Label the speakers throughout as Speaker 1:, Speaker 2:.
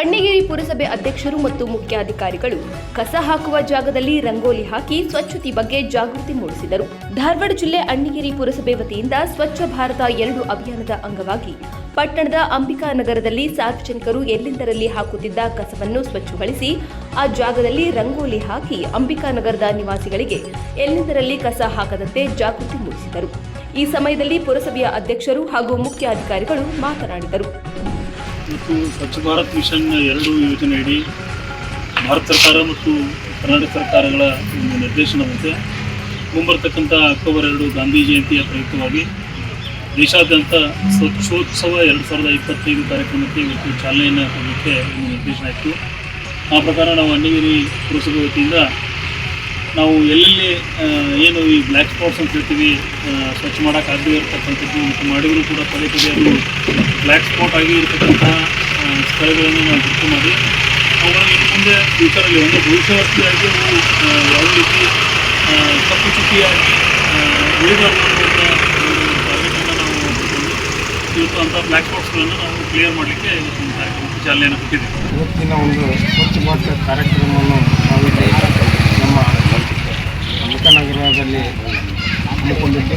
Speaker 1: ಅಣ್ಣಿಗೇರಿ ಪುರಸಭೆ ಅಧ್ಯಕ್ಷರು ಮತ್ತು ಮುಖ್ಯಾಧಿಕಾರಿಗಳು ಕಸ ಹಾಕುವ ಜಾಗದಲ್ಲಿ ರಂಗೋಲಿ ಹಾಕಿ ಸ್ವಚ್ಛತೆ ಬಗ್ಗೆ ಜಾಗೃತಿ ಮೂಡಿಸಿದರು. ಧಾರವಾಡ ಜಿಲ್ಲೆ ಅಣ್ಣಗಿರಿ ಪುರಸಭೆ ವತಿಯಿಂದ ಸ್ವಚ್ಛ ಭಾರತ ಎರಡು ಅಭಿಯಾನದ ಅಂಗವಾಗಿ ಪಟ್ಟಣದ ಅಂಬಿಕಾ ನಗರದಲ್ಲಿ ಸಾರ್ವಜನಿಕರು ಎಲ್ಲೆಂದರಲ್ಲಿ ಹಾಕುತ್ತಿದ್ದ ಕಸವನ್ನು ಸ್ವಚ್ಛಗೊಳಿಸಿ, ಆ ಜಾಗದಲ್ಲಿ ರಂಗೋಲಿ ಹಾಕಿ ಅಂಬಿಕಾ ನಗರದ ನಿವಾಸಿಗಳಿಗೆ ಎಲ್ಲೆಂದರಲ್ಲಿ ಕಸ ಹಾಕದಂತೆ ಜಾಗೃತಿ ಮೂಡಿಸಿದರು. ಈ ಸಮಯದಲ್ಲಿ ಪುರಸಭೆಯ ಅಧ್ಯಕ್ಷರು ಹಾಗೂ ಮುಖ್ಯ ಅಧಿಕಾರಿಗಳು ಮಾತನಾಡಿದರು.
Speaker 2: ಮತ್ತು ಸ್ವಚ್ಛ ಭಾರತ್ ಮಿಷನ್ ಎರಡು ಯೋಜನೆಯಡಿ ಭಾರತ ಸರ್ಕಾರ ಮತ್ತು ಕರ್ನಾಟಕ ಸರ್ಕಾರಗಳ ಒಂದು ನಿರ್ದೇಶನದಂತೆ ಮುಂಬರ್ತಕ್ಕಂಥ ಅಕ್ಟೋಬರ್ ಎರಡು ಗಾಂಧಿ ಜಯಂತಿಯ ಪ್ರಯುಕ್ತವಾಗಿ ದೇಶಾದ್ಯಂತ ಸ್ವಚ್ಛೋತ್ಸವ ಎರಡು ಸಾವಿರದ ಇಪ್ಪತ್ತೈದು ಕಾರ್ಯಕ್ರಮಕ್ಕೆ ಇವತ್ತು ಚಾಲನೆಯನ್ನು ಕೊಡಲಿಕ್ಕೆ ಒಂದು ನಿರ್ದೇಶನ ಇತ್ತು. ಆ ಪ್ರಕಾರ ನಾವು ಅಣ್ಣಗಿರಿ ಪುರಸಭೆ ವತಿಯಿಂದ ನಾವು ಎಲ್ಲೆಲ್ಲಿ ಏನು ಈ ಬ್ಲ್ಯಾಕ್ ಸ್ಪಾಟ್ಸ್ ಅಂತ ಹೇಳ್ತೀವಿ ಸ್ವಚ್ಛ ಮಾಡೋಕ್ಕಾಗದೇ ಇರತಕ್ಕಂಥದ್ದು ಮಾಡಿದರೂ ಕೂಡ ಪದೇ ಪದೇ ಅದು ಬ್ಲ್ಯಾಕ್ ಸ್ಪಾಟ್ ಆಗಿ ಇರತಕ್ಕಂಥ ಸ್ಥಳಗಳನ್ನು ನಾವು ಗುರುತು ಮಾಡಿ. ಅವುಗಳನ್ನು ಇನ್ನು ಮುಂದೆ ಫ್ಯೂಚರಲ್ಲಿ ಒಂದು ಭವಿಷ್ಯವರ್ತಿಯಾಗಿ ಅವು ಯಾವುದೇ ರೀತಿ ತಪ್ಪು ಚುಕ್ಕಿಯಾಗಿ ಉಳಿಬಾರ್ದು ಟಾರ್ಗೆಟನ್ನು ನಾವು ಮಾಡಿಕೊಂಡು ಬ್ಲ್ಯಾಕ್ ಸ್ಪಾಟ್ಸ್ಗಳನ್ನು ನಾವು ಕ್ಲಿಯರ್ ಮಾಡಲಿಕ್ಕೆ ಇವತ್ತು ಚಾಲನೆಯನ್ನು ಕೊಟ್ಟಿದ್ದೀವಿ.
Speaker 3: ಇವತ್ತಿನ ಒಂದು ಸ್ವಚ್ಛ ಭಾರತ ಕಾರ್ಯಕ್ರಮವನ್ನು ನಾವು ಅಂಬಿಕಾನಗರದಲ್ಲಿ ಹಮ್ಮಿಕೊಂಡಿದ್ದು.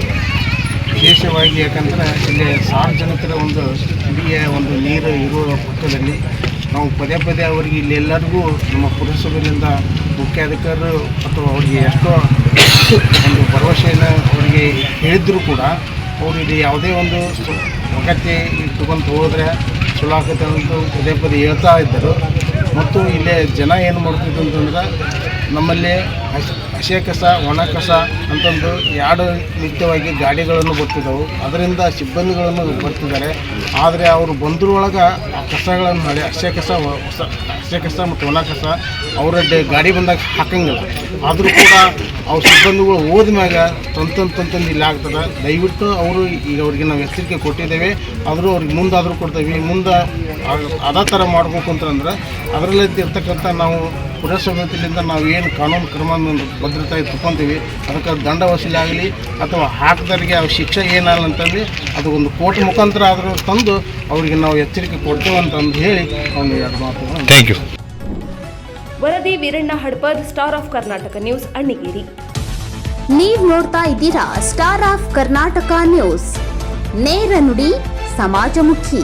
Speaker 3: ವಿಶೇಷವಾಗಿ ಯಾಕಂದರೆ ಇಲ್ಲಿ ಸಾರ್ವಜನಿಕರ ಒಂದು ಕುಡಿಯ ಒಂದು ನೀರು ಇರುವ ಪಕ್ಕದಲ್ಲಿ ನಾವು ಪದೇ ಪದೇ ಅವರಿಗೆ ಇಲ್ಲಿ ಎಲ್ಲರಿಗೂ ನಮ್ಮ ಪುರಸಭೆಯಿಂದ ಮುಖ್ಯಾಧಿಕಾರರು ಅಥವಾ ಅವರಿಗೆ ಎಷ್ಟೋ ಒಂದು ಭರವಸೆಯನ್ನು ಅವರಿಗೆ ಹೇಳಿದ್ರೂ ಕೂಡ ಅವರು ಇಲ್ಲಿ ಯಾವುದೇ ಒಂದು ಅಗತ್ಯ ಇಟ್ಕೊಂತ ಹೋದರೆ ಚಲೋ ಆಗುತ್ತೆ ಅಂತ ಪದೇ ಪದೇ ಹೇಳ್ತಾ ಇದ್ದರು. ಮತ್ತು ಇಲ್ಲೇ ಜನ ಏನು ಮಾಡ್ತಿದ್ರು ಅಂತಂದ್ರೆ ನಮ್ಮಲ್ಲಿ ಹಸಿ ಕಸ, ಒಣ ಕಸ ಅಂತಂದು ಎರಡು ನಿತ್ಯವಾಗಿ ಗಾಡಿಗಳನ್ನು ಬರ್ತಿದ್ದವು. ಅದರಿಂದ ಸಿಬ್ಬಂದಿಗಳನ್ನು ಬರ್ತಿದ್ದಾರೆ. ಆದರೆ ಅವರು ಬಂದ್ರೊಳಗೆ ಆ ಕಸಗಳನ್ನು ಹಳೆ ಹಸಿ ಕಸ ಹೊಸ ಹಸಿ ಕಸ ಮತ್ತು ಒಣ ಕಸ ಅವರ ಗಾಡಿ ಬಂದಾಗ ಹಾಕಂಗಿಲ್ಲ. ಆದರೂ ಕೂಡ ಅವ್ರ ಸಿಬ್ಬಂದಿಗಳು ಹೋದ್ಮ್ಯಾಗ ತಂತಂದು ತಂತಂದು ಇಲ್ಲಿ ಆಗ್ತದೆ. ದಯವಿಟ್ಟು ಅವರು ಈಗ ಅವ್ರಿಗೆ ನಾವು ಎಚ್ಚರಿಕೆ ಕೊಟ್ಟಿದ್ದೇವೆ. ಆದರೂ ಅವ್ರಿಗೆ ಮುಂದಾದರೂ ಕೊಡ್ತೇವೆ. ಮುಂದೆ ಅದೇ ಥರ ಮಾಡಬೇಕು ಅಂತಂದ್ರೆ ಅದರಲ್ಲಿ ಇರ್ತಕ್ಕಂಥ ನಾವು ಪುರಸಭೆಯಿಂದ ನಾವು ಏನು ಕಾನೂನು ಕ್ರಮವನ್ನು ಭದ್ರತೆ ತಗೊತೀವಿ ಅದಕ್ಕೆ ದಂಡ ವಸೂಲಿ ಆಗಲಿ ಅಥವಾ ಹಾಕಿದವರಿಗೆ ಅವ್ರ ಶಿಕ್ಷೆ ಏನಲ್ಲ ಅಂತಂದು ಅದು ಒಂದು ಕೋರ್ಟ್ ಮುಖಾಂತರ ಆದರೂ ತಂದು ಅವರಿಗೆ ನಾವು ಎಚ್ಚರಿಕೆ ಕೊಡ್ತೇವೆ ಅಂತಂದು ಹೇಳಿ ಅವನು ಎರಡು ಮಾತು
Speaker 4: ಥ್ಯಾಂಕ್ ಯು
Speaker 1: ವರದಿ Veeranna Hadpad star of Karnataka news Annigeri
Speaker 5: ನೀವು ನೋಡ್ತಾ ಇದ್ದೀರಾ ಸ್ಟಾರ್ ಆಫ್ ಕರ್ನಾಟಕ ನ್ಯೂಸ್ ನೇರ ನುಡಿ ಸಮಾಜಮುಖಿ.